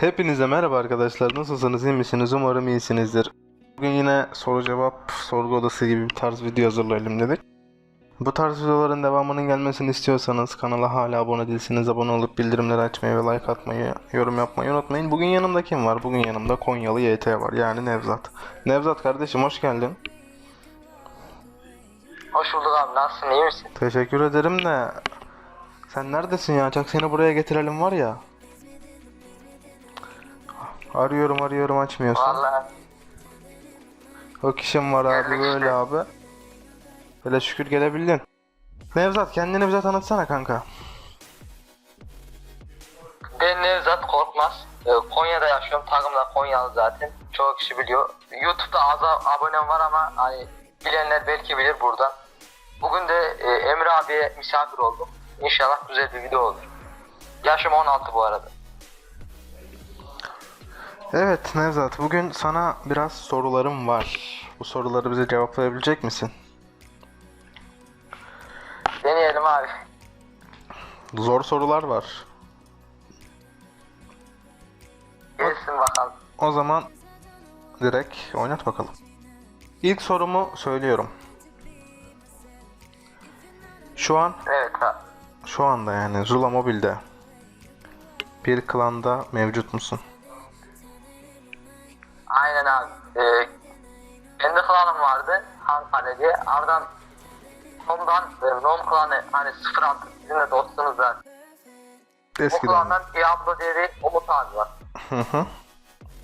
Hepinize merhaba arkadaşlar. Nasılsınız? iyi misiniz? Umarım iyisinizdir. Bugün yine soru cevap, sorgu odası gibi bir tarz video hazırlayalım dedik. Bu tarz videoların devamının gelmesini istiyorsanız kanala hala abone değilseniz abone olup bildirimleri açmayı ve like atmayı, yorum yapmayı unutmayın. Bugün yanımda kim var? Bugün yanımda Konyalı YT var yani Nevzat. Nevzat kardeşim hoş geldin. Hoş bulduk abi nasılsın iyi misin? Teşekkür ederim de sen neredesin ya? Çak seni buraya getirelim var ya. Arıyorum arıyorum açmıyorsun. Vallahi O kişim var abi Geldik böyle işte. abi. Böyle şükür gelebildin. Nevzat kendini bize tanıtsana kanka. ben Nevzat Korkmaz. Ee, Konya'da yaşıyorum. Takım da Konyalı zaten. Çoğu kişi biliyor. YouTube'da az abonem var ama hani bilenler belki bilir buradan. Bugün de e, Emre abiye misafir oldum. İnşallah güzel bir video olur. Yaşım 16 bu arada. Evet Nevzat bugün sana biraz sorularım var. Bu soruları bize cevaplayabilecek misin? Deneyelim abi. Zor sorular var. Gelsin bakalım. O zaman direkt oynat bakalım. İlk sorumu söylüyorum. Şu an Evet abi. Şu anda yani Zula Mobil'de bir klanda mevcut musun? Aynen abi. Ee, kendi klanım vardı. Hankale diye. Ardından Tom'dan e, Nom klanı hani 06 sizinle dostunuz zaten. O Eskiden. klandan Diablo diye bir Umut abi var. Hı hı.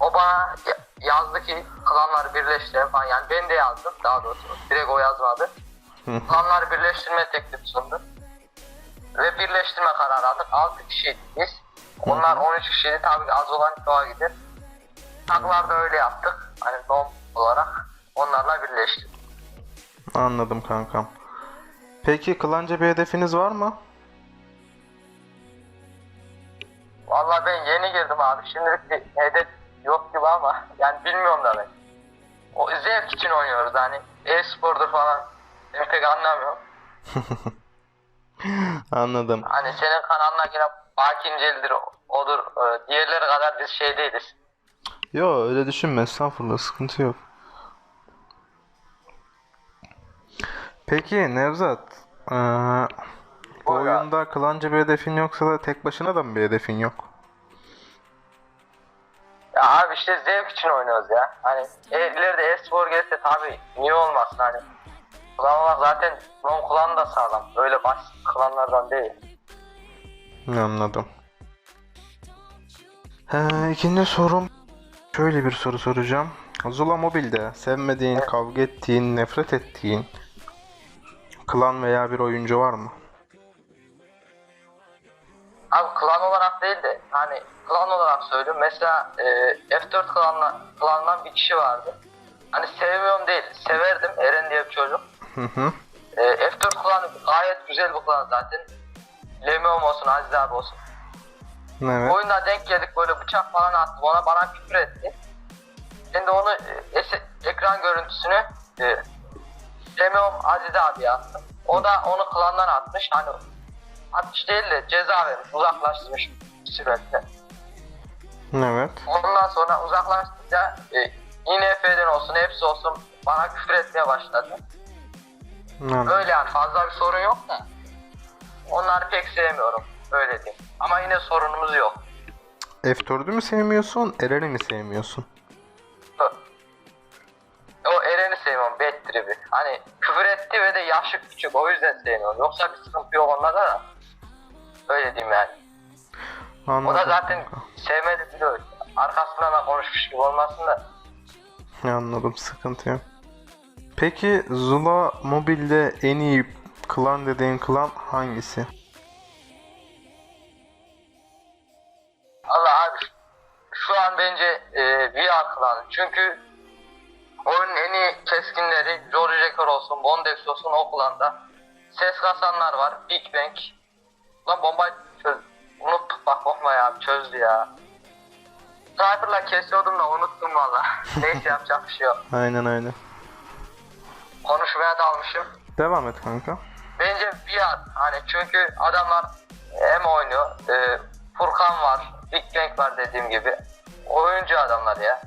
O bana ya- yazdı ki klanları birleştirelim falan. Yani ben de yazdım daha doğrusu. Direkt o yazmadı. Klanları birleştirme teklifi sundu. Ve birleştirme kararı aldık. 6 kişiydik biz. Onlar 13 kişiydi. Tabii az olan çoğa gider. Taklarda öyle yaptık. Hani nom olarak onlarla birleştik. Anladım kankam. Peki klanca bir hedefiniz var mı? Vallahi ben yeni girdim abi. Şimdilik bir hedef yok gibi ama yani bilmiyorum da ben. O zevk için oynuyoruz hani e-spordur falan. Ben pek anlamıyorum. Anladım. Hani senin kanalına girip Bakincelidir, odur. e, Diğerleri kadar biz şey değiliz. Yo öyle düşünme estağfurullah sıkıntı yok. Peki Nevzat eee, bu oyunda klanca bir hedefin yoksa da tek başına da mı bir hedefin yok? Ya abi işte zevk için oynuyoruz ya. Hani e, ileride e-spor gelse tabii niye olmasın hani. Klan olarak zaten non klan da sağlam. Öyle basit klanlardan değil. Anladım. Ee, ikinci sorum şöyle bir soru soracağım. Zula Mobile'de sevmediğin, kavga ettiğin, nefret ettiğin klan veya bir oyuncu var mı? Abi klan olarak değil de hani klan olarak söylüyorum. Mesela e, F4 klanla, klanından bir kişi vardı. Hani sevmiyorum değil, severdim Eren diye bir çocuk. Hı hı. E, F4 klanı gayet güzel bir klan zaten. Lemium olsun, Aziz abi olsun. Evet. Oyunda denk geldik böyle bıçak falan attım ona bana küfür etti. Ben de onu e, ekran görüntüsünü e, Lemium Aziz abi attım. O da onu klandan atmış. Hani atmış değil de ceza vermiş, uzaklaştırmış sürekli. Evet. Ondan sonra uzaklaştıkça e, INF'den olsun hepsi olsun bana küfür etmeye başladı. Anladım. Öyle yani fazla bir sorun yok da. Onları pek sevmiyorum. Öyle diyeyim. Ama yine sorunumuz yok. F4'ü mü sevmiyorsun, Eren'i mi sevmiyorsun? O Eren'i sevmiyorum. Bad trip'i. Hani küfür etti ve de yaşı küçük. O yüzden sevmiyorum. Yoksa bir sıkıntı yok onlarda da. Öyle diyeyim yani. Anladım. O da zaten sevmedi biliyor. Arkasından da konuşmuş gibi olmasın da. Anladım, sıkıntı yok. Peki Zula Mobile'de en iyi klan dediğin klan hangisi? Bence e, VR klanı. Çünkü oyunun en iyi keskinleri George Jacker olsun, Bondex olsun o klanda. Ses kasanlar var. Big Bang. Lan bombayı çöz. Unuttuk bak bomba ya çözdü ya. Sniper'la kesiyordum da unuttum valla. Neyse yapacak bir şey yok. Aynen öyle. Konuşmaya dalmışım. Devam et kanka. Bence VR hani çünkü adamlar hem oynuyor. E, Furkan var. Big Bang var dediğim gibi. Oyuncu adamlar ya.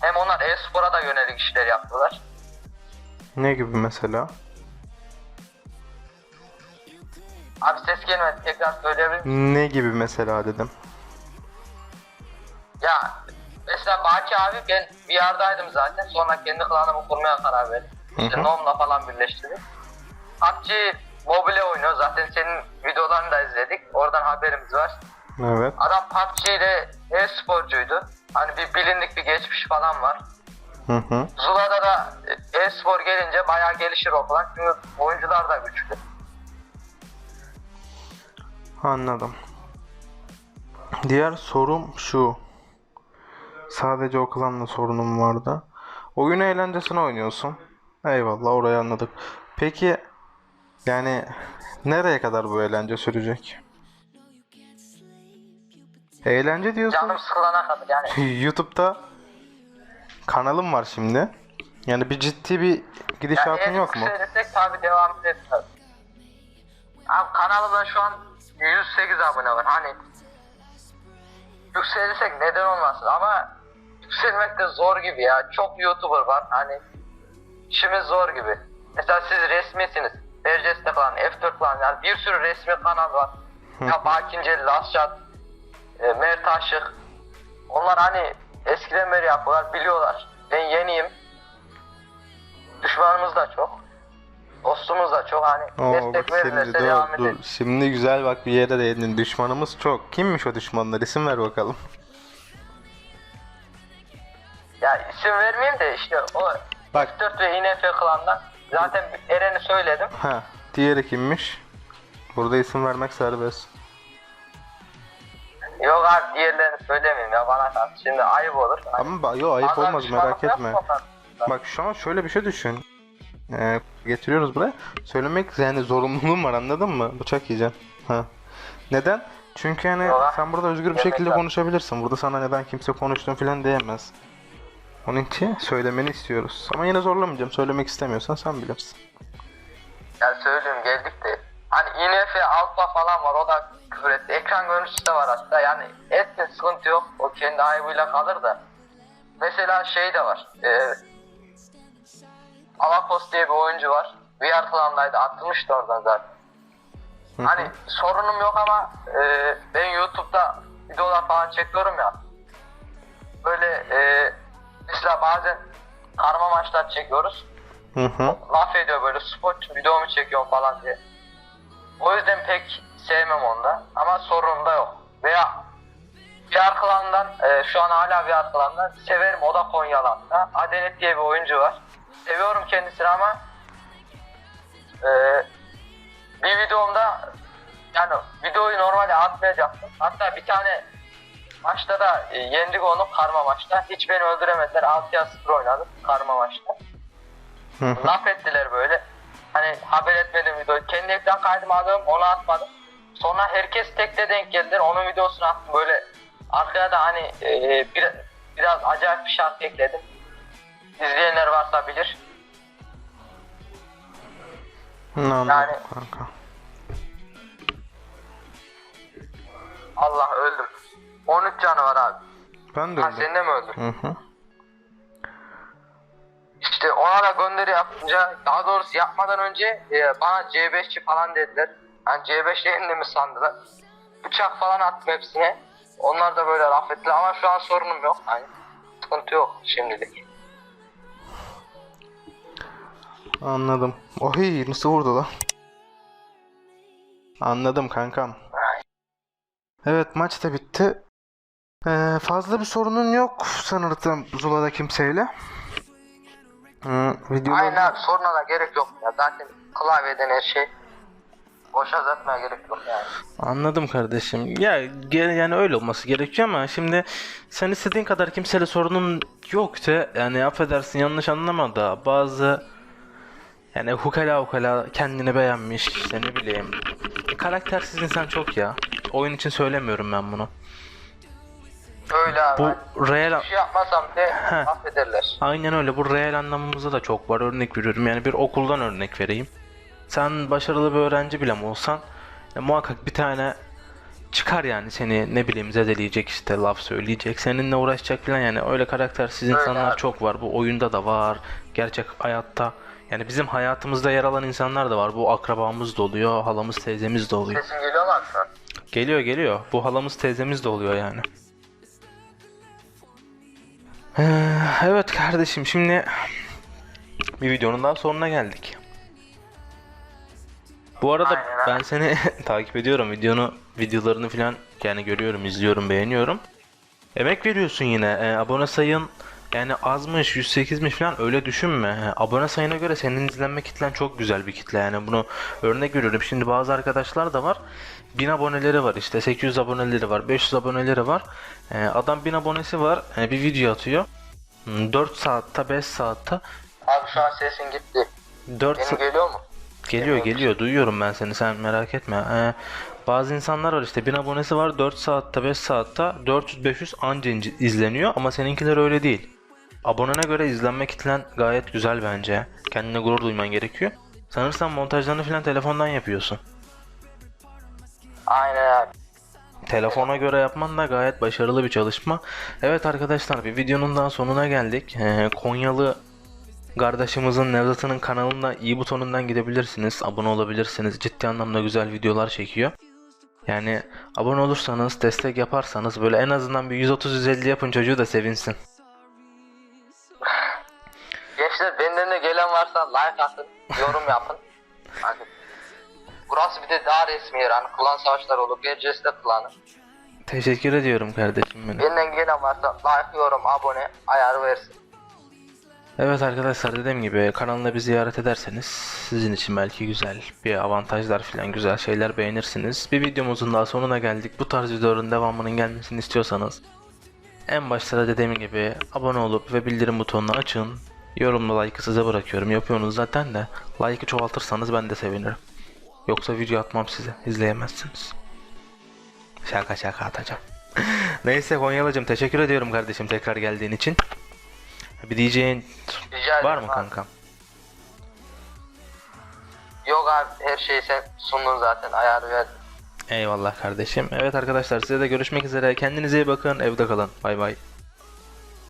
Hem onlar e-spora da yönelik işler yaptılar. Ne gibi mesela? Abi ses gelmedi tekrar söyleyebilir miyim? Ne gibi mesela dedim. Ya mesela Baki abi ben VR'daydım zaten. Sonra kendi klanımı kurmaya karar verdim. İşte. Nom'la falan birleştirdik. PUBG mobile oynuyor. Zaten senin videolarını da izledik. Oradan haberimiz var. Evet. Adam PUBG'de e-sporcuydu. Hani bir bilindik bir geçmiş falan var. Hı hı. Zula'da da e-spor gelince bayağı gelişir o falan. Çünkü oyuncular da güçlü. Anladım. Diğer sorum şu. Sadece o klanla sorunum vardı. Oyun eğlencesine oynuyorsun. Eyvallah orayı anladık. Peki yani nereye kadar bu eğlence sürecek? Eğlence diyorsun. Canım sıkılana kadar yani. YouTube'da kanalım var şimdi. Yani bir ciddi bir gidişatın Yani yok mu? Yükselirsek tabii devam ederiz tabii. Abi kanalımda şu an 108 abone var. Hani yükselirsek neden olmasın ama yükselmek de zor gibi ya. Çok YouTuber var. Hani işimiz zor gibi. Mesela siz resmisiniz. Berceste falan, F4 falan yani bir sürü resmi kanal var. ya Bakinceli, Lasşat, e, Mert Aşık. Onlar hani eskiden beri yapıyorlar, biliyorlar. Ben yeniyim. Düşmanımız da çok. Dostumuz da çok hani Oo, bak destek şimdi verirlerse dur, devam dur. edelim. Şimdi güzel bak bir yere değindin. Düşmanımız çok. Kimmiş o düşmanlar? İsim ver bakalım. Ya isim vermeyeyim de işte o Bak. F4 ve INF klandan zaten Eren'i söyledim. Ha, diğeri kimmiş? Burada isim vermek serbest. Yok abi diğerlerini söylemeyeyim ya bana kalsın. Şimdi ayıp olur. Hani Ama ba- yo ayıp fazla olmaz düşmanlık merak etme. Bak şu an şöyle bir şey düşün. Ee, getiriyoruz buraya. Söylemek yani zorunluluğum var anladın mı? Bıçak yiyeceğim. Ha. Neden? Çünkü yani Yok, sen burada özgür bir yemek şekilde lazım. konuşabilirsin. Burada sana neden kimse konuştuğun falan diyemez. Onun için söylemeni istiyoruz. Ama yine zorlamayacağım. Söylemek istemiyorsan sen bilirsin. Ya söyleyeyim geldik de. Hani INF Alfa falan var o da küfür etti. Ekran görüntüsü de var hatta yani etsin sıkıntı yok. O kendi ayıbıyla kalır da. Mesela şey de var. E, Alakos diye bir oyuncu var. VR klandaydı atılmıştı oradan zaten. Hani sorunum yok ama e, ben YouTube'da videolar falan çekiyorum ya. Böyle e, mesela bazen karma maçlar çekiyoruz. Hı hı. Laf ediyor böyle spot videomu çekiyorum falan diye. O yüzden pek sevmem onda. Ama sorunum da yok. Veya VR klandan e, şu an hala VR klandan severim o da Konyalı hatta. Adalet diye bir oyuncu var. Seviyorum kendisini ama e, bir videomda yani videoyu normalde atmayacaktım. Hatta bir tane maçta da e, yendik onu karma maçta. Hiç beni öldüremediler. 6'ya 0 oynadık karma maçta. Laf ettiler böyle. Hani haber etmedim videoyu. Kendi ekran kaydımı aldım onu atmadım. Sonra herkes tekte denk geldiler. Onun videosunu attım böyle. Arkaya da hani e, bir, biraz acayip bir şarkı ekledim. İzleyenler varsa bilir. Anladım Yani- kanka. Allah öldüm. 13 canı var abi. Ben de Ha öyle. sen de mi öldün? Hı hı. İşte ona da gönderi yapınca daha doğrusu yapmadan önce e, bana C5'çi falan dediler. Yani C5 yerinde mi sandılar? Bıçak falan attım hepsine. Onlar da böyle laf ettiler ama şu an sorunum yok. Yani sıkıntı yok şimdilik. Anladım. Oy nasıl vurdu lan? Anladım kankam. Evet maç da bitti. Ee, fazla bir sorunun yok sanırım Zula'da kimseyle. Hı, videolar... Aynen abi soruna da gerek yok ya. Zaten klavyeden her şey. Boşa zatmaya gerek yok yani. Anladım kardeşim. Ya yani öyle olması gerekiyor ama şimdi sen istediğin kadar kimseyle sorunun yoksa yani affedersin yanlış anlama da bazı yani hukala hukala kendini beğenmiş işte ne bileyim karaktersiz insan çok ya. Oyun için söylemiyorum ben bunu. Öyle abi. Bu real bir şey yapmasam de Heh. affederler. Aynen öyle. Bu real anlamımızda da çok var. Örnek veriyorum. Yani bir okuldan örnek vereyim. Sen başarılı bir öğrenci bile mi olsan ya muhakkak bir tane çıkar yani seni ne bileyim zedeleyecek işte laf söyleyecek seninle uğraşacak falan yani öyle karaktersiz Öyle insanlar abi. çok var bu oyunda da var gerçek hayatta yani bizim hayatımızda yer alan insanlar da var bu akrabamız da oluyor halamız teyzemiz de oluyor Sesim geliyor abi şu an? geliyor geliyor bu halamız teyzemiz de oluyor yani evet kardeşim şimdi bir videonun daha sonuna geldik. Bu arada Aynen ben seni takip ediyorum. Videonu videolarını falan yani görüyorum izliyorum beğeniyorum. Emek veriyorsun yine. Ee, abone sayın yani azmış 108'miş falan öyle düşünme. Abone sayına göre senin izlenme kitlen çok güzel bir kitle. Yani bunu örnek veriyorum. Şimdi bazı arkadaşlar da var. 1000 aboneleri var işte. 800 aboneleri var 500 aboneleri var. Adam 1000 abonesi var. Bir video atıyor. 4 saatte 5 saatte. Abi şu an sesin gitti. 4 Benim geliyor mu? Geliyor geliyor. Duyuyorum ben seni. Sen merak etme. Ee, bazı insanlar var işte. 1000 abonesi var 4 saatte 5 saatte. 400-500 anca izleniyor ama seninkiler öyle değil. Abonene göre izlenme kitlen gayet güzel bence. Kendine gurur duyman gerekiyor. Sanırsam montajlarını falan telefondan yapıyorsun. Aynen abi. Telefona göre yapman da gayet başarılı bir çalışma. Evet arkadaşlar bir videonun daha sonuna geldik. Ee, Konyalı kardeşimizin Nevzat'ın kanalında i butonundan gidebilirsiniz. Abone olabilirsiniz. Ciddi anlamda güzel videolar çekiyor. Yani abone olursanız, destek yaparsanız böyle en azından bir 130-150 yapın çocuğu da sevinsin. Gençler benden de gelen varsa like atın, yorum yapın. Hadi. Burası bir de daha resmi yer. Hani klan savaşları olur. BCS'de klanı. Teşekkür ediyorum kardeşim benim. Benden gelen varsa like, yorum, abone ayarı versin. Evet arkadaşlar dediğim gibi kanalına bir ziyaret ederseniz sizin için belki güzel bir avantajlar falan güzel şeyler beğenirsiniz. Bir videomuzun daha sonuna geldik. Bu tarz videoların devamının gelmesini istiyorsanız en başta da dediğim gibi abone olup ve bildirim butonunu açın. Yorumla like'ı size bırakıyorum. Yapıyorsunuz zaten de like'ı çoğaltırsanız ben de sevinirim. Yoksa video atmam size. izleyemezsiniz. Şaka şaka atacağım. Neyse Konyalıcım teşekkür ediyorum kardeşim tekrar geldiğin için. Bir diyeceğin Rica Var mı abi. kankam? Yok abi her şeyi sen sundun zaten ayarı verdin. Eyvallah kardeşim. Evet arkadaşlar size de görüşmek üzere. Kendinize iyi bakın. Evde kalın. Bay bay.